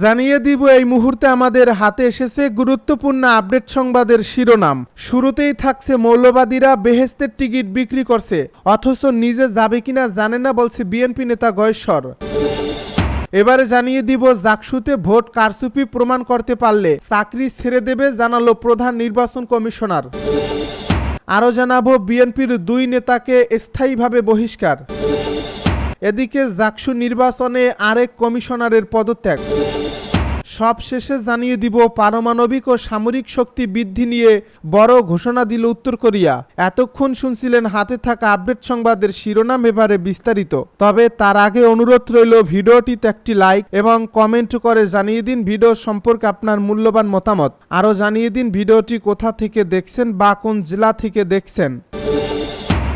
জানিয়ে দিব, এই মুহূর্তে আমাদের হাতে এসেছে গুরুত্বপূর্ণ আপডেট সংবাদের শিরোনাম। শুরুতেই থাকছে মৌলবাদীরা বেহেস্তের টিকিট বিক্রি করছে, অথচ নিজে যাবে কিনা জানে না বলছে বিএনপি নেতা গয়েশ্বর। এবারে জানিয়ে দিব, জাকসুতে ভোট কারচুপি প্রমাণ করতে পারলে চাকরি ছেড়ে দেবে জানালো প্রধান নির্বাচন কমিশনার। আরও জানাব, বিএনপির দুই নেতাকে স্থায়ীভাবে বহিষ্কার। এদিকে জাকসু নির্বাচনে আরেক কমিশনারের পদত্যাগ। সবশেষে জানিয়ে দিব, পারমাণবিক ও সামরিক শক্তি বৃদ্ধি নিয়ে বড় ঘোষণা দিল উত্তর কোরিয়া। এতক্ষণ শুনছিলেন হাতে থাকা আপডেট সংবাদের শিরোনাম এবারে বিস্তারিত। তবে তার আগে অনুরোধ রইল, ভিডিওটিতে একটি লাইক এবং কমেন্ট করে জানিয়ে দিন ভিডিও সম্পর্কে আপনার মূল্যবান মতামত। আরও জানিয়ে দিন ভিডিওটি কোথা থেকে দেখছেন বা কোন জেলা থেকে দেখছেন।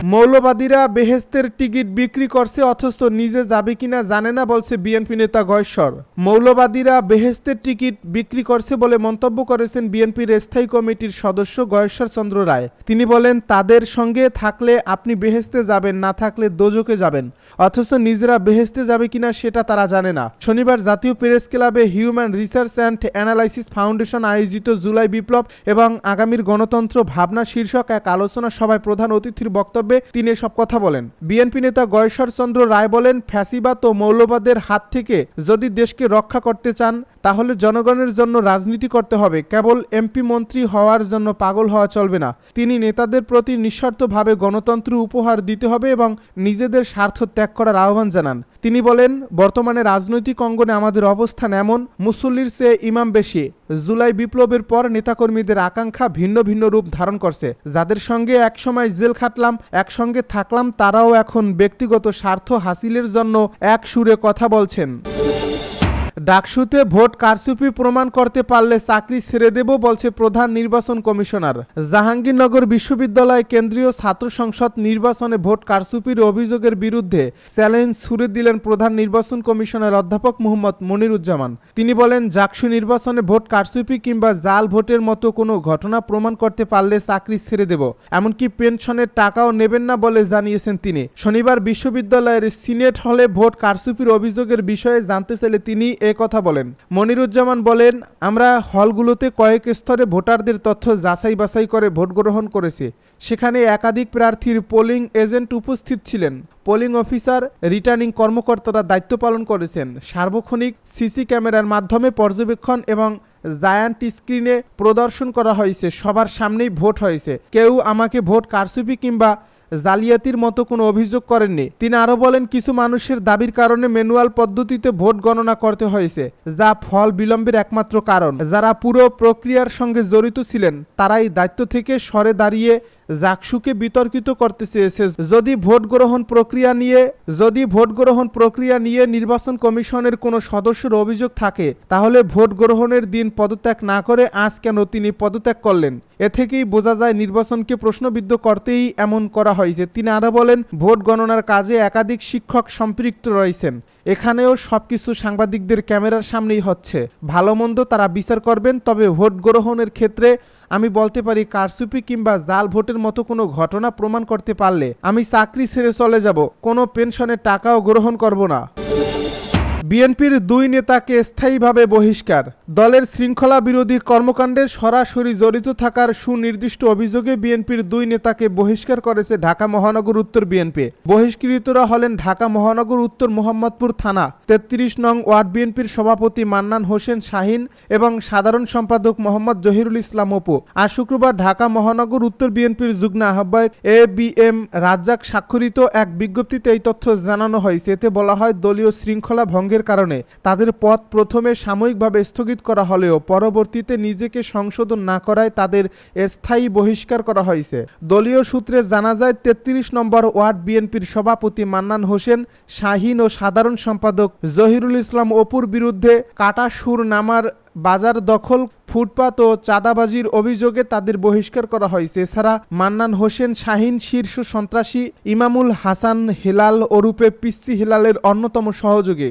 মৌলবাদীরা বেহেস্তের টিকিট বিক্রি করছে, অথচ নিজে যাবে কিনা জানে না বলছে বিএনপি নেতা গয়েশ্বর। মৌলবাদীরা বেহেস্তের টিকিট বিক্রি করছে বলে মন্তব্য করেছেন বিএনপির স্থায়ী কমিটির সদস্য গয়েশ্বর চন্দ্র রায়। তিনি বলেন, তাদের সঙ্গে থাকলে আপনি বেহেস্তে যাবেন, না থাকলে দোজকে যাবেন। অথচ নিজেরা বেহেস্তে যাবে কিনা সেটা তারা জানে না। শনিবার জাতীয় প্রেস ক্লাবে human research and analysis foundation আয়োজিত জুলাই বিপ্লব এবং আগামীর গণতন্ত্র ভাবনা শীর্ষক এক আলোচনা সভায় প্রধান অতিথির বক্তব্যে তিনি সব কথা বলেন। বিএনপি নেতা গয়েশ্বর চন্দ্র রায় বলেন, ফ্যাসিবাদ ও মৌলবাদের হাত থেকে যদি দেশকে রক্ষা করতে চান, তাহলে জনগণের জন্য রাজনীতি করতে হবে। কেবল এমপি মন্ত্রী হওয়ার জন্য পাগল হওয়া চলবে না। তিনি নেতাদের প্রতি নিঃস্বার্থভাবে গণতন্ত্র উপহার দিতে হবে এবং নিজেদের স্বার্থ ত্যাগ করার আহ্বান জানান। তিনি বলেন, বর্তমানে রাজনৈতিক অঙ্গনে আমাদের অবস্থান এমন, মুসল্লির চেয়ে ইমাম বেশি। জুলাই বিপ্লবের পর নেতাকর্মীদের আকাঙ্ক্ষা ভিন্ন ভিন্ন রূপ ধারণ করছে। যাদের সঙ্গে একসময় জেল খাটলাম, একসঙ্গে থাকলাম, তারাও এখন ব্যক্তিগত স্বার্থ হাসিলের জন্য এক সুরে কথা বলছেন। ডাকসুতে ভোট কারচুপি প্রমাণ করতে পারলে চাকরি ছেড়ে দেব বলছে প্রধান নির্বাচন কমিশনার। জাহাঙ্গীরনগর বিশ্ববিদ্যালয় কেন্দ্রীয় ছাত্র সংসদ নির্বাচনে ভোট কারচুপির অভিযোগের বিরুদ্ধে চ্যালেঞ্জ ছুড়ে দিলেন প্রধান নির্বাচন কমিশনার অধ্যাপক মোহাম্মদ মনিরুজ্জামান। তিনি বলেন, জাকসু নির্বাচনে ভোট কারচুপি কিংবা জাল ভোটের মতো কোনো ঘটনা প্রমাণ করতে পারলে চাকরি ছেড়ে দেব, এমনকি পেনশনের টাকাও নেবেন না বলে জানিয়েছেন তিনি। শনিবার বিশ্ববিদ্যালয়ের সিনেট হলে ভোট কারচুপির অভিযোগের বিষয়ে জানতে চাইলে তিনি এ কথা বলেন। মনিরুজ্জামান বলেন, আমরা হলগুলোতে কয়েক স্তরে ভোটারদের তথ্য যাচাই বাছাই করে ভোট গ্রহণ করেছে। সেখানে একাধিক প্রার্থীর পোলিং এজেন্ট উপস্থিত ছিলেন। পোলিং অফিসার, রিটার্নিং কর্মকর্তারা দায়িত্ব পালন করেছেন। সার্বক্ষণিক সিসি ক্যামেরার মাধ্যমে পর্যবেক্ষণ এবং জায়ান্ট স্ক্রিনে প্রদর্শন করা হয়েছে। সবার সামনেই ভোট হয়েছে। কেউ আমাকে ভোট কারচুপি কিংবা জালিয়াতির মতো কোনো অভিযোগ করেননি। তিনি আরও বলেন, কিছু মানুষের দাবির কারণে ম্যানুয়াল পদ্ধতিতে ভোট গণনা করতে হয়েছে, যা ফল বিলম্বের একমাত্র কারণ। যারা পুরো প্রক্রিয়ার সঙ্গে জড়িত ছিলেন, তারাই দায়িত্ব থেকে সরে দাঁড়িয়ে জাকসুকে বিতর্কিত করতে চেয়েছে। যদি ভোট গ্রহণ প্রক্রিয়া নিয়ে, যদি ভোট গ্রহণ প্রক্রিয়া নিয়ে নির্বাচন কমিশনের কোনো সদস্যের অভিযোগ থাকে, তাহলে ভোট গ্রহণের দিন পদত্যাগ না করে আজ কেন তিনি পদত্যাগ করলেন? এ থেকেই বোঝা যায় নির্বাচনকে প্রশ্নবিদ্ধ করতেই এমন করা হয়েছে তিনি আরও বলেন, ভোট গণনার কাজে একাধিক শিক্ষক সম্পৃক্ত রয়েছেন। এখানেও সবকিছু সাংবাদিকদের ক্যামেরার সামনেই হচ্ছে। ভালো মন্দ তারা বিচার করবেন, তবে ভোট গ্রহণের ক্ষেত্রে আমি বলতে পারি কারসুপি কিংবা জাল ভোটের মতো কোনো ঘটনা প্রমাণ করতে পারলে আমি চাকরি ছেড়ে চলে যাব, কোনো পেনশনের টাকাও গ্রহণ করব না। বিএনপির দুই নেতাকে স্থায়ীভাবে বহিষ্কার। দলের শৃঙ্খলা বিরোধী কর্মকাণ্ডে সরাসরি জড়িত থাকার সুনির্দিষ্ট অভিযোগে বিএনপির দুই নেতাকে বহিষ্কার করেছে ঢাকা মহানগর উত্তর বিএনপি। বহিষ্কৃতরা হলেন ঢাকা মহানগর উত্তর মোহাম্মদপুর থানা, তেত্রিশ নং ওয়ার্ড বিএনপির সভাপতি মান্নান হোসেন শাহিন এবং সাধারণ সম্পাদক মোহাম্মদ জহিরুল ইসলাম অপু। আজ শুক্রবার ঢাকা মহানগর উত্তর বিএনপির যুগ্ম আহ্বায়ক এ বি এম রাজ্জাক স্বাক্ষরিত এক বিজ্ঞপ্তিতে এই তথ্য জানানো হয়েছে। এতে বলা হয়, দলীয় শৃঙ্খলা ভঙ্গের কারণে তাদের পদ প্রথমে সাময়িকভাবে স্থগিত করা হলেও পরবর্তীতে নিজেকে সংশোধন না করায় তাদের স্থায়ী বহিষ্কার করা হয়েছে। দলীয় সূত্রে জানা যায়, তেত্রিশ নম্বর ওয়ার্ড বিএনপির সভাপতি মান্নান হোসেন, শাহিন ও সাধারণ সম্পাদক জহিরুল ইসলাম অপুর বিরুদ্ধে কাটা সুর নামার বাজার দখল, ফুটপাত ও চাঁদাবাজির অভিযোগে তাদের বহিষ্কার করা হয়েছে। এছাড়া মান্নান হোসেন, শাহিন শীর্ষ সন্ত্রাসী ইমামুল হাসান হেলাল ওরূপে পিস্তি হেলালের অন্যতম সহযোগী।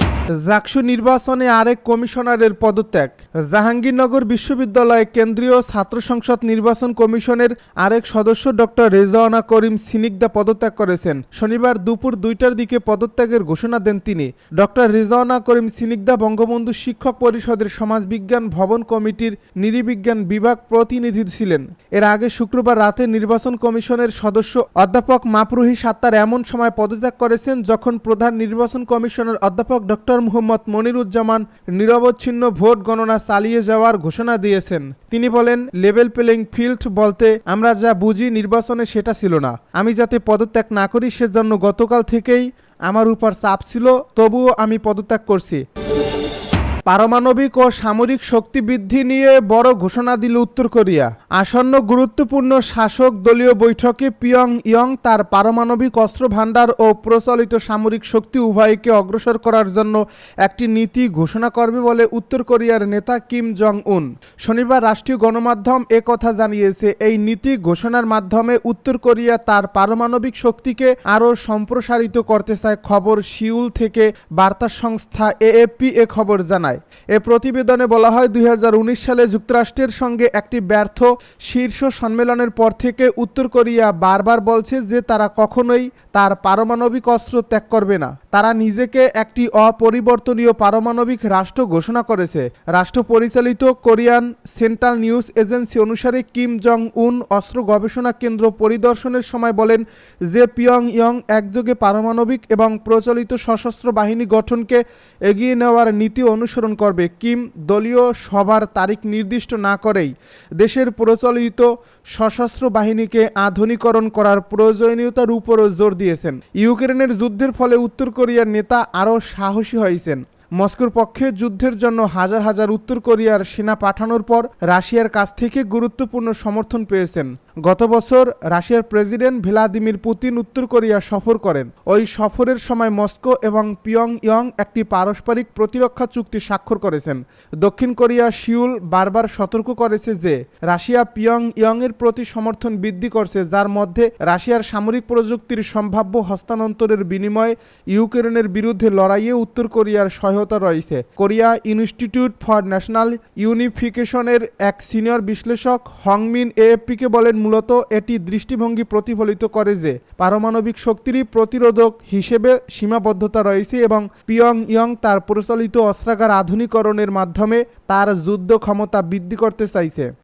জাকসু নির্বাচনে আরেক কমিশনারের পদত্যাগ। জাহাঙ্গীরনগর বিশ্ববিদ্যালয়ে কেন্দ্রীয় ছাত্র সংসদ নির্বাচন কমিশনের আরেক সদস্য ডক্টর রেজাওয়ানা করিম সিনিকদা পদত্যাগ করেছেন। শনিবার দুপুর দুইটার দিকে পদত্যাগের ঘোষণা দেন তিনি। ডক্টর রেজাওয়ানা করিম সিনিকদা বঙ্গবন্ধু শিক্ষক পরিষদের সমাজবিজ্ঞান ভবন কমিটির নৃবিজ্ঞান বিভাগ প্রতিনিধি ছিলেন। এর আগে শুক্রবার রাতে নির্বাচন কমিশনের সদস্য অধ্যাপক মাপরুহি সাত্তার এমন সময় পদত্যাগ করেছেন যখন প্রধান নির্বাচন কমিশনের অধ্যাপক ডক্টর মুহম্মদ মনিরুজ্জামান নিরবচ্ছিন্ন ভোট গণনা চালিয়ে যাওয়ার ঘোষণা দিয়েছেন। তিনি বলেন, লেভেল প্লেইং ফিল্ড বলতে আমরা যা বুঝি নির্বাচনে সেটা ছিল না। আমি যাতে পদত্যাগ না করি সেজন্য গতকাল থেকেই আমার উপর চাপ ছিল, তবুও আমি পদত্যাগ করছি। পারমাণবিক ও সামরিক শক্তি বৃদ্ধি নিয়ে বড় ঘোষণা দিল উত্তর কোরিয়া। আসন্ন গুরুত্বপূর্ণ শাসক দলীয় বৈঠকে পিয়ং ইয়ং তার পারমাণবিক অস্ত্র ভাণ্ডার ও প্রচলিত সামরিক শক্তি উভয়কে অগ্রসর করার জন্য একটি নীতি ঘোষণা করবে বলে উত্তর কোরিয়ার নেতা কিম জং উন শনিবার রাষ্ট্রীয় গণমাধ্যম এ কথা জানিয়েছে, এই নীতি ঘোষণার মাধ্যমে উত্তর কোরিয়া তার পারমাণবিক শক্তিকে আরও সম্প্রসারিত করতে চায়, খবর শিউল থেকে বার্তা সংস্থা এএফপি এ খবর জানায়। এ প্রতিবেদনে বলা হয়, দুই হাজার উনিশ সালে যুক্তরাষ্ট্রের সঙ্গে একটি ব্যর্থ শীর্ষ সম্মেলনের পর থেকে উত্তর কোরিয়া বারবার বলছে যে তারা কখনোই তার পারমাণবিক অস্ত্র ত্যাগ করবে না। তারা নিজেকে একটি অপরিবর্তনীয় পারমাণবিক রাষ্ট্র ঘোষণা করেছে। রাষ্ট্র পরিচালিত কোরিয়ান সেন্ট্রাল নিউজ এজেন্সি অনুসারে কিম জং উন অস্ত্র গবেষণা কেন্দ্র পরিদর্শনের সময় বলেন যে পিয়ং ইয়ং একযোগে পারমাণবিক এবং প্রচলিত সশস্ত্র বাহিনী গঠনকে এগিয়ে নেওয়ার নীতি অনুসরণ করবে। কিম দলীয় সভার তারিখ নির্দিষ্ট না করেই দেশের প্রচলিত সশস্ত্র বাহিনীকে আধুনিকরণ করার প্রয়োজনীয়তার উপরও জোর দিয়েছেন। ইউক্রেনের যুদ্ধের ফলে উত্তর কোরিয়ার নেতা আরও সাহসী হয়েছেন। মস্কোর পক্ষে যুদ্ধের জন্য হাজার হাজার উত্তর কোরিয়ার সেনা পাঠানোর পর রাশিয়ার কাছ থেকে গুরুত্বপূর্ণ সমর্থন পেয়েছেন। গত বছর রাশিয়ার প্রেসিডেন্ট ভ্লাদিমির পুতিন উত্তর কোরিয়া সফর করেন। ওই সফরের সময় মস্কো এবং পিয়ং ইয়ং একটি পারস্পরিক প্রতিরক্ষা চুক্তি স্বাক্ষর করেছেন। দক্ষিণ কোরিয়া শিউল বারবার সতর্ক করেছে যে, রাশিয়া পিয়ং ইয়ং এর প্রতি সমর্থন বৃদ্ধি করছে, যার মধ্যে রাশিয়ার সামরিক প্রযুক্তির সম্ভাব্য হস্তান্তরের বিনিময়ে ইউক্রেনের বিরুদ্ধে লড়াইয়ে উত্তর কোরিয়ার সহায়তা রয়েছে। কোরিয়া ইনস্টিটিউট ফর ন্যাশনাল ইউনিফিকেশনের এক সিনিয়র বিশ্লেষক, হংমিন এএফপিকে বলেন মূলত এটি দৃষ্টিভঙ্গি প্রতিফলিত করে যে পারমাণবিক শক্তিরই প্রতিরোধক হিসেবে সীমাবদ্ধতা রয়েছে এবং পিয়ং ইয়ং তার প্রচলিত অস্ত্রাগার আধুনিকরণের মাধ্যমে তার যুদ্ধ ক্ষমতা বৃদ্ধি করতে চাইছে।